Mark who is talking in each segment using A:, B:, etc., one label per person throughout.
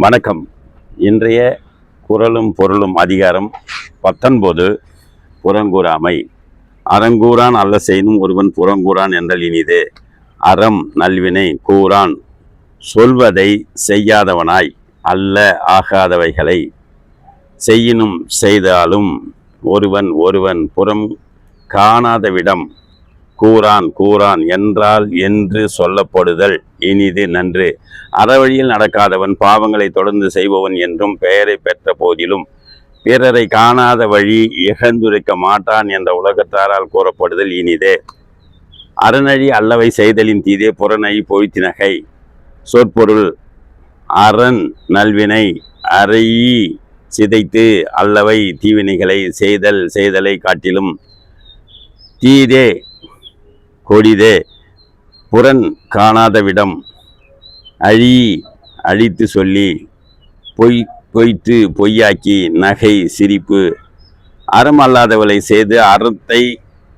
A: வணக்கம். இன்றைய குரலும் பொருளும் அதிகாரம் பத்தொன்பது புறங்கூறாமை. அறங்கூறான் அல்ல செய்யும் ஒருவன் புறங்கூறான் என்றல் இனிது. அறம் நல்வினை கூறான். சொல்வதை செய்யாதவனாய் அல்ல ஆகாதவைகளை செய்யினும் செய்தாலும் ஒருவன் ஒருவன் புறம் காணாதவிடம் கூறான் கூறான் என்றால் என்று சொல்லப்படுதல். இனிது நன்று. அறவழியில் நடக்காதவன் பாவங்களை தொடர்ந்து செய்பவன் என்றும் பெயரை பெற்ற போதிலும் பிறரை காணாத வழி இகழ்ந்துரைக்க மாட்டான் என்ற உலகத்தாரால் கூறப்படுதல் இனிதே. அறநழி அல்லவை செய்தலின் தீதே புறநழி பொய்த்தினகை சொற்பொருள் அரண் நல்வினை அறையி சிதைத்து அல்லவை தீவினைகளை செய்தல் செய்தலை காட்டிலும் தீதே கொடிதே புறன் காணாதவிடம் அழி அழித்து சொல்லி பொய் பொய்த்து பொய்யாக்கி நகை சிரிப்பு. அறம் அல்லாதவளை செய்து அறத்தை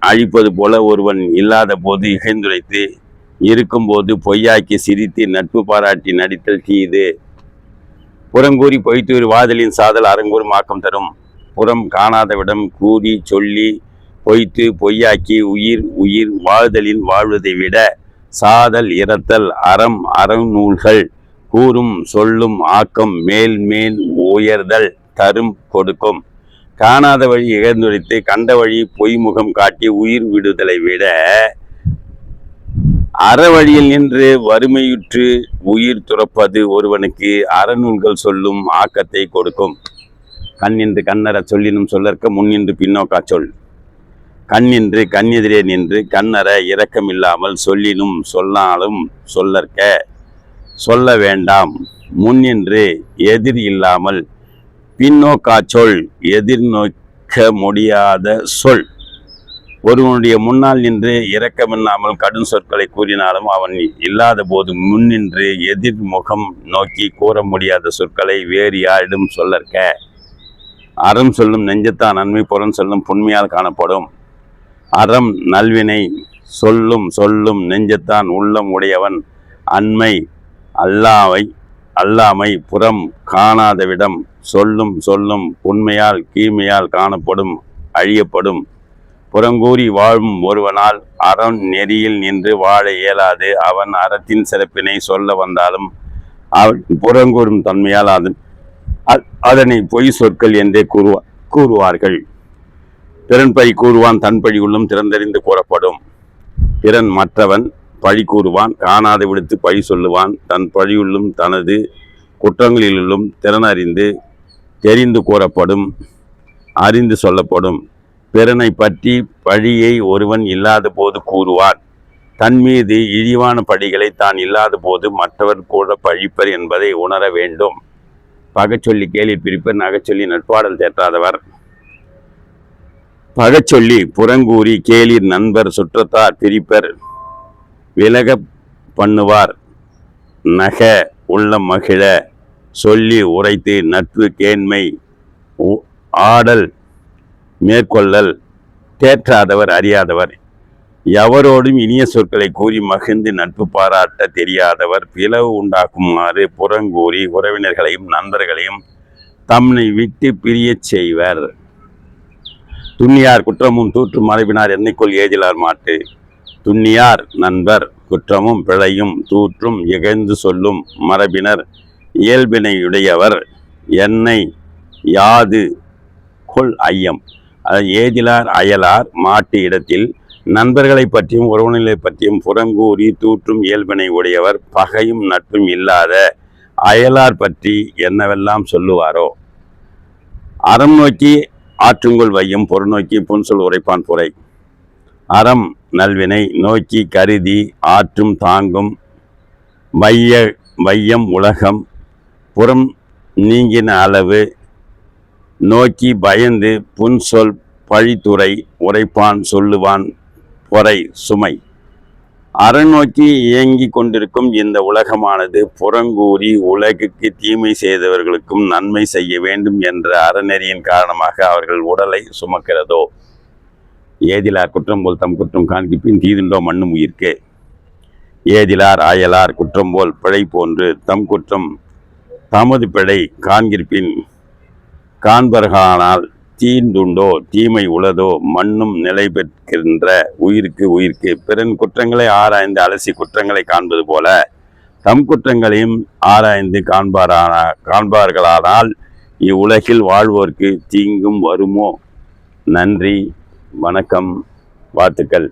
A: அழிப்பது போல ஒருவன் இல்லாத போது இகைந்துரைத்து இருக்கும்போது பொய்யாக்கி சிரித்து நட்பு பாராட்டி நடித்தல் தீது புறங்கூறி பொய்த்து வாதலின் சாதல் அறங்கூறும் ஆக்கம் தரும். புறம் காணாதவிடம் கூறி சொல்லி பொய்த்து பொய்யாக்கி உயிர் உயிர் வாழ்தலின் வாழ்வதை விட சாதல் இரத்தல் அறம் அறநூல்கள் கூறும் சொல்லும் ஆக்கம் மேல் மேல் உயர்தல் தரும் கொடுக்கும். காணாத வழி இழந்துரைத்து கண்ட வழி பொய்முகம் காட்டி உயிர் விடுதலை விட அறவழியில் நின்று வறுமையுற்று உயிர் துறப்பது ஒருவனுக்கு அறநூல்கள் சொல்லும் ஆக்கத்தை கொடுக்கும். கண்ணின்று கண்ணற சொல்லினும் சொல்லற்க முன்னின்று பின்னோக்கா சொல். கண்ணின்று கண்ணெதிரே நின்று கண்ணற இரக்கமில்லாமல் சொல்லினும் சொன்னாலும் சொல்லற்க சொல்ல வேண்டாம். முன்னின்று எதிர் இல்லாமல் பின்னோக்கா சொல் எதிர்நோக்க முடியாத சொல். ஒருவனுடைய முன்னால் நின்று இரக்கமில்லாமல் கடும் சொற்களை கூறினாலும் அவன் இல்லாத போது முன்னின்று எதிர்முகம் நோக்கி கூற முடியாத சொற்களை வேறு யாரிடம் சொல்லற்க. அறம் சொல்லும் நெஞ்சத்தான் நன்மை புறம் சொல்லும் புண்மையால் காணப்படும். அறம் நல்வினை சொல்லும் சொல்லும் நெஞ்சத்தான் உள்ளம் உடையவன் அண்மை அல்லாவை அல்லாமை புறம் காணாதவிடம் சொல்லும் சொல்லும் உண்மையால் கீழ்மையால் காணப்படும் அழியப்படும். புறங்கூறி வாழும் ஒருவனால் அறம் நெறியில் நின்று வாழ இயலாது. அவன் அறத்தின் சிறப்பினை சொல்ல வந்தாலும் அவன் புறங்கூறும் தன்மையால் அதன் அ- அதனை பொய் சொற்கள் என்றே கூறுவா கூறுவார்கள். பிறன் பழி கூறுவான் தன் பழி உள்ளும் திறந்தறிந்து கூறப்படும். பிறன் மற்றவன் பழி கூறுவான் காணாத விடுத்து பழி சொல்லுவான் தன் பழியுள்ளும் தனது குற்றங்களிலுள்ளும் திறனறிந்து தெரிந்து கூறப்படும் அறிந்து சொல்லப்படும். பிறனை பற்றி பழியை ஒருவன் இல்லாத போது கூறுவான். தன் மீது இழிவான பழிகளை தான் இல்லாத போது மற்றவர் கூட பழிப்பர் என்பதை உணர வேண்டும். பகச்சொல்லி கேலில் பிரிப்பர் நகைச்சொல்லி நட்பாடல் தேற்றாதவர். பகச்சொல்லி புறங்கூறி கேளிர் நண்பர் சுற்றத்தார் பிரிப்பர் விலக பண்ணுவார். நக உள்ள மகிழ சொல்லி உரைத்து நட்பு கேண்மை உ- ஆடல் மேற்கொள்ளல் தேற்றாதவர் அறியாதவர். எவரோடும் இனிய சொற்களை கூறி மகிழ்ந்து நட்பு பாராட்ட தெரியாதவர். பிளவு உண்டாக்குமாறு புறங்கூறி உறவினர்களையும் நண்பர்களையும் தம்மை விட்டு பிரியச் செய்வர். துண்ணியார் குற்றமும் தூற்றும் மரபினார் என்னைக்குள் ஏதிலார் மாட்டு. துண்ணியார் நண்பர் குற்றமும் பிழையும் தூற்றும் இகழ்ந்து சொல்லும் மரபினர் இயல்பினையுடையவர் என்னை யாது கொள் ஐயம். அதாவது ஏதிலார் அயலார் மாட்டு இடத்தில் நண்பர்களை பற்றியும் உறவுநிலை பற்றியும் புறங்கூறி தூற்றும் இயல்பினை உடையவர் பகையும் நட்பும் இல்லாத அயலார் பற்றி என்னவெல்லாம் சொல்லுவாரோ? அறம் நோக்கி ஆற்றுங்குள் வையும் பொறுநோக்கி புன்சொல் உரைப்பான் புரை அறம் நல்வினை நோக்கி கருதி ஆற்றும் தாங்கும் வைய வையம் உலகம் புறம் நீங்கின அளவு நோக்கி பயந்து புன்சொல் பழித்துறை உரைப்பான் சொல்லுவான் பொறை சுமை. அறநோக்கி இயங்கிக் கொண்டிருக்கும் இந்த உலகமானது புறங்கூறி உலகுக்கு தீமை செய்தவர்களுக்கும் நன்மை செய்ய வேண்டும் என்ற அறநெறியின் காரணமாக அவர்கள் உடலை சுமக்கிறதோ? ஏதிலார் குற்றம் போல் தம் குற்றம் காண்பிப்பின் தீதுண்டோ மண்ணும் உயிர்க்கு. ஏதிலார் அயலார் குற்றம் போல் பிழை போன்று தம் குற்றம் தமது பிழை காண்கிற்பின் காண்பர்களானால் தீண்டுண்டோ தீமை உளதோ மண்ணும் நிலை பெற்கின்ற உயிருக்கு உயிர்க்கு. பிறன் குற்றங்களை ஆராய்ந்து அலசி குற்றங்களை காண்பது போல தம் குற்றங்களையும் ஆராய்ந்து காண்பாரான காண்பார்களானால் இவ்வுலகில் வாழ்வோர்க்கு தீங்கும் வருமோ? நன்றி வணக்கம் வாழ்த்துக்கள்.